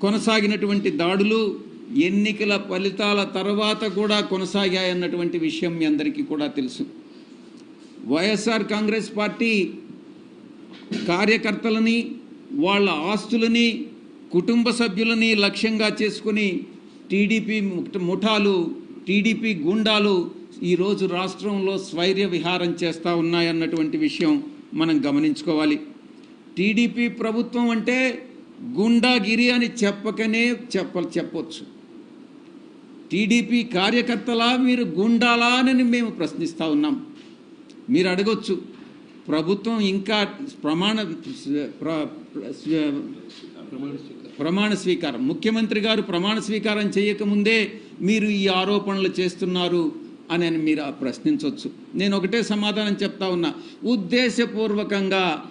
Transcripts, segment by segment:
కొనసాగినటువంటి దాడులు ఎన్నికల ఫలితాల తర్వాత కూడా కొనసాగాయన్నటువంటి విషయం మీ అందరికీ కూడా తెలుసు. వైఎస్ఆర్ కాంగ్రెస్ పార్టీ కార్యకర్తలని వాళ్ళ ఆస్తులని కుటుంబ సభ్యులని లక్ష్యంగా చేసుకుని టీడీపీ ముఠాలు టీడీపీ గుండాలు ఈరోజు రాష్ట్రంలో స్వైర్య విహారం చేస్తూ ఉన్నాయన్నటువంటి విషయం మనం గమనించుకోవాలి. టీడీపీ ప్రభుత్వం అంటే గుండాగిరి అని చెప్పకనే చెప్ప చెప్పొచ్చు. టీడీపీ కార్యకర్తలా మీరు గుండాలా అని మేము ప్రశ్నిస్తూ ఉన్నాం. మీరు అడగొచ్చు. ప్రభుత్వం ఇంకా ప్రమాణ ప్రమాణ స్వీకారం. ముఖ్యమంత్రి గారు ప్రమాణ స్వీకారం చేయకముందే మీరు ఈ ఆరోపణలు చేస్తున్నారు అని మీరు ప్రశ్నించవచ్చు నేను ఒకటే సమాధానం చెప్తా ఉన్నా. ఉద్దేశపూర్వకంగా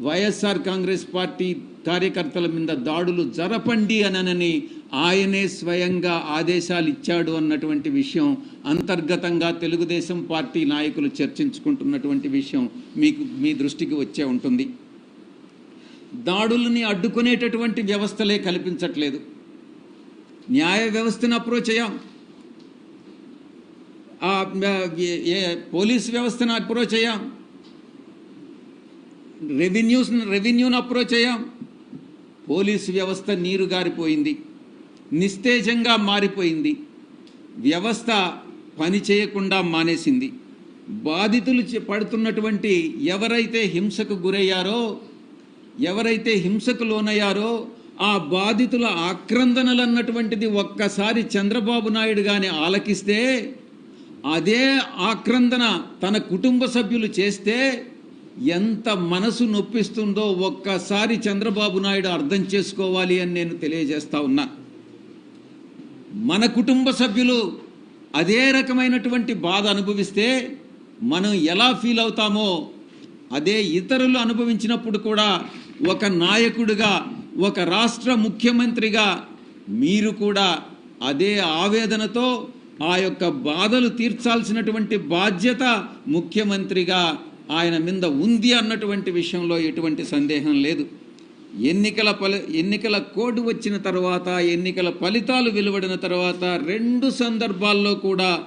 వైఎస్ఆర్ కాంగ్రెస్ పార్టీ కార్యకర్తల మీద దాడులు జరపండి అనని ఆయనే స్వయంగా ఆదేశాలు ఇచ్చాడు అన్నటువంటి విషయం అంతర్గతంగా తెలుగుదేశం పార్టీ నాయకులు చర్చించుకుంటున్నటువంటి విషయం మీకు మీ దృష్టికి వచ్చే ఉంటుంది. దాడులని అడ్డుకునేటటువంటి వ్యవస్థలే కల్పించట్లేదు. న్యాయ వ్యవస్థను అప్రోచ్ అయ్యాం ఏ- పోలీస్ వ్యవస్థను అప్రోచ్ అయ్యాం రెవెన్యూస్ రెవెన్యూను అప్రోచ్ అయ్యాం. పోలీసు వ్యవస్థ నీరు గారిపోయింది. నిస్తేజంగా మారిపోయింది. వ్యవస్థ పని చేయకుండా మానేసింది. బాధితులు చే- పడుతున్నటువంటి ఎవరైతే హింసకు గురయ్యారో ఎవరైతే హింసకు లోనయ్యారో ఆ బాధితుల ఆక్రందనలు అన్నటువంటిది ఒక్కసారి చంద్రబాబు నాయుడు కానీ ఆలకిస్తే అదే ఆక్రందన తన కుటుంబ సభ్యులు చేస్తే ఎంత మనసు నొప్పిస్తుందో ఒక్కసారి చంద్రబాబు నాయుడు అర్థం చేసుకోవాలి అని నేను తెలియజేస్తా ఉన్నా. మన కుటుంబ సభ్యులు అదే రకమైనటువంటి బాధ అనుభవిస్తే మనం ఎలా ఫీల్ అవుతామో అదే ఇతరులు అనుభవించినప్పుడు కూడా ఒక నాయకుడిగా ఒక రాష్ట్ర ముఖ్యమంత్రిగా మీరు కూడా అదే ఆవేదనతో ఆ యొక్క బాధలు తీర్చాల్సినటువంటి బాధ్యత ముఖ్యమంత్రిగా ఆయన మీద ఉంది అన్నటువంటి విషయంలో ఎటువంటి సందేహం లేదు. ఎన్నికల ఫలి ఎన్నికల కోడ్ వచ్చిన తర్వాత ఎన్నికల ఫలితాలు వెలువడిన తర్వాత రెండు సందర్భాల్లో కూడా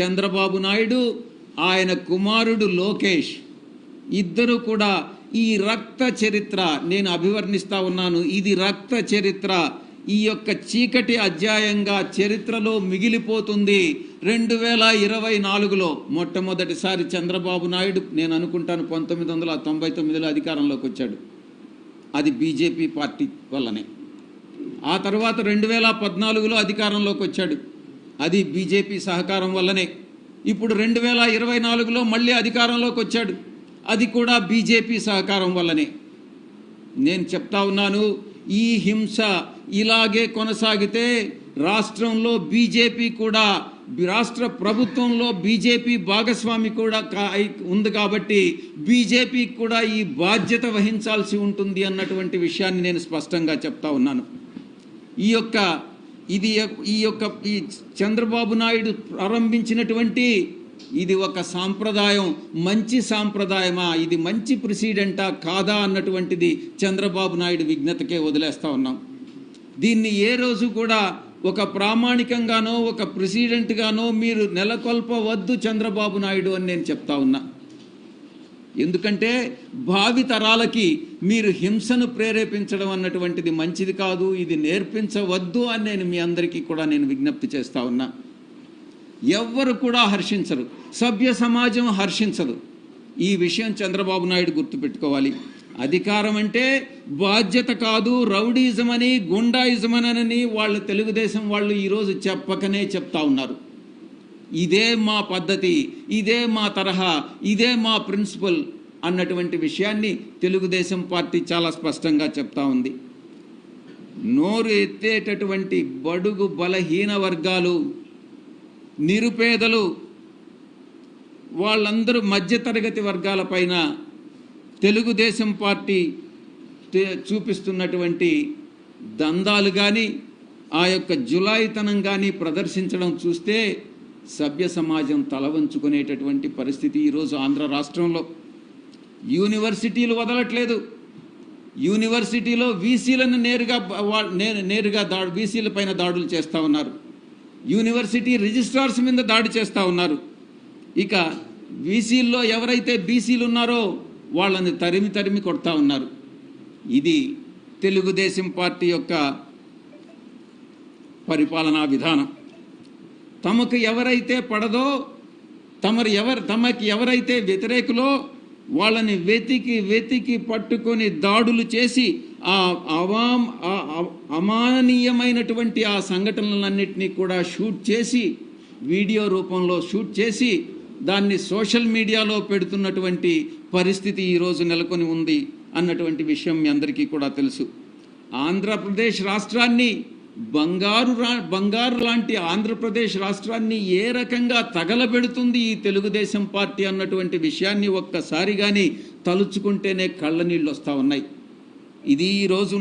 చంద్రబాబు నాయుడు ఆయన కుమారుడు లోకేష్ ఇద్దరు కూడా ఈ రక్త చరిత్ర నేను అభివర్ణిస్తా ఉన్నాను. ఇది రక్త చరిత్ర. ఈ యొక్క చీకటి అధ్యాయంగా చరిత్రలో మిగిలిపోతుంది. రెండు వేల ఇరవై నాలుగులో మొట్టమొదటిసారి చంద్రబాబు నాయుడు నేను అనుకుంటాను పంతొమ్మిది వందల తొంభై తొమ్మిదిలో అధికారంలోకి వచ్చాడు. అది బీజేపీ పార్టీ వల్లనే. ఆ తర్వాత రెండు వేల పద్నాలుగులో అధికారంలోకి వచ్చాడు. అది బీజేపీ సహకారం వల్లనే. ఇప్పుడు రెండు వేల ఇరవై నాలుగులో మళ్ళీ అధికారంలోకి వచ్చాడు. అది కూడా బీజేపీ సహకారం వల్లనే. నేను చెప్తా ఉన్నాను ఈ హింస ఇలాగే కొనసాగితే రాష్ట్రంలో బీజేపీ కూడా రాష్ట్ర ప్రభుత్వంలో బీజేపీ భాగస్వామి కూడా కా- ఉంది కాబట్టి బీజేపీ కూడా ఈ బాధ్యత వహించాల్సి ఉంటుంది అన్నటువంటి విషయాన్ని నేను స్పష్టంగా చెప్తా ఉన్నాను. ఈ యొక్క ఇది ఈ యొక్క ఈ చంద్రబాబు నాయుడు ప్రారంభించినటువంటి ఇది ఒక సాంప్రదాయం మంచి సాంప్రదాయమా? ఇది మంచి ప్రెసిడెంటా? కాదా? అన్నటువంటిది చంద్రబాబు నాయుడు విజ్ఞతకే వదిలేస్తూ ఉన్నాం. దీన్ని ఏ రోజు కూడా ఒక ప్రామాణికంగానో ఒక ప్రెసిడెంట్గానో మీరు నెలకొల్పవద్దు చంద్రబాబు నాయుడు అని నేను చెప్తా ఉన్నా. ఎందుకంటే భావి తరాలకి మీరు హింసను ప్రేరేపించడం అన్నటువంటిది మంచిది కాదు ఇది నేర్పించవద్దు అని నేను మీ అందరికీ కూడా నేను విజ్ఞప్తి చేస్తా ఉన్నా. ఎవ్వరు కూడా హర్షించరు. సభ్య సమాజం హర్షించదు. ఈ విషయం చంద్రబాబు నాయుడు గుర్తుపెట్టుకోవాలి. అధికారం అంటే బాధ్యత కాదు రౌడీజం అని గుండాయిజం అని వాళ్ళు తెలుగుదేశం వాళ్ళు ఈరోజు చెప్పకనే చెప్తా ఉన్నారు. ఇదే మా పద్ధతి ఇదే మా తరహా ఇదే మా ప్రిన్సిపల్ అన్నటువంటి విషయాన్ని తెలుగుదేశం పార్టీ చాలా స్పష్టంగా చెప్తా ఉంది. నోరు ఎత్తేటటువంటి బడుగు బలహీన వర్గాలు నిరుపేదలు వాళ్ళందరూ మధ్యతరగతి వర్గాలపైన తెలుగుదేశం పార్టీ చూపిస్తున్నటువంటి దందాలు కానీ ఆ యొక్క జులాయితనం కానీ ప్రదర్శించడం చూస్తే సభ్య సమాజం తలవంచుకునేటటువంటి పరిస్థితి ఈరోజు ఆంధ్ర రాష్ట్రంలో. యూనివర్సిటీలు వదలట్లేదు. యూనివర్సిటీలో వీసీలను నేరుగా నే- నేరుగా దాడు వీసీల పైన దాడులు చేస్తూ ఉన్నారు. యూనివర్సిటీ రిజిస్ట్రార్స్ మీద దాడి చేస్తూ ఉన్నారు. ఇక బీసీల్లో ఎవరైతే బీసీలు ఉన్నారో వాళ్ళని తరిమి తరిమి కొడతా ఉన్నారు. ఇది తెలుగుదేశం పార్టీ యొక్క పరిపాలనా విధానం. తమకు ఎవరైతే పడదో తమరు ఎవరు తమకి ఎవరైతే వ్యతిరేకులో వాళ్ళని వెతికి వెతికి పట్టుకొని దాడులు చేసి ఆ అవాం అమానీయమైనటువంటి అమాననీయమైనటువంటి ఆ సంఘటనలన్నింటినీ కూడా షూట్ చేసి వీడియో రూపంలో షూట్ చేసి దాన్ని సోషల్ మీడియాలో పెడుతున్నటువంటి పరిస్థితి ఈరోజు నెలకొని ఉంది అన్నటువంటి విషయం మీ అందరికీ కూడా తెలుసు. ఆంధ్రప్రదేశ్ రాష్ట్రాన్ని బంగారు రా బంగారు లాంటి ఆంధ్రప్రదేశ్ రాష్ట్రాన్ని ఏ రకంగా తగలబెడుతుంది ఈ తెలుగుదేశం పార్టీ అన్నటువంటి విషయాన్ని ఒక్కసారి కానీ తలుచుకుంటేనే కళ్ళ నీళ్ళు వస్తూ ఉన్నాయి. ఇది ఈరోజు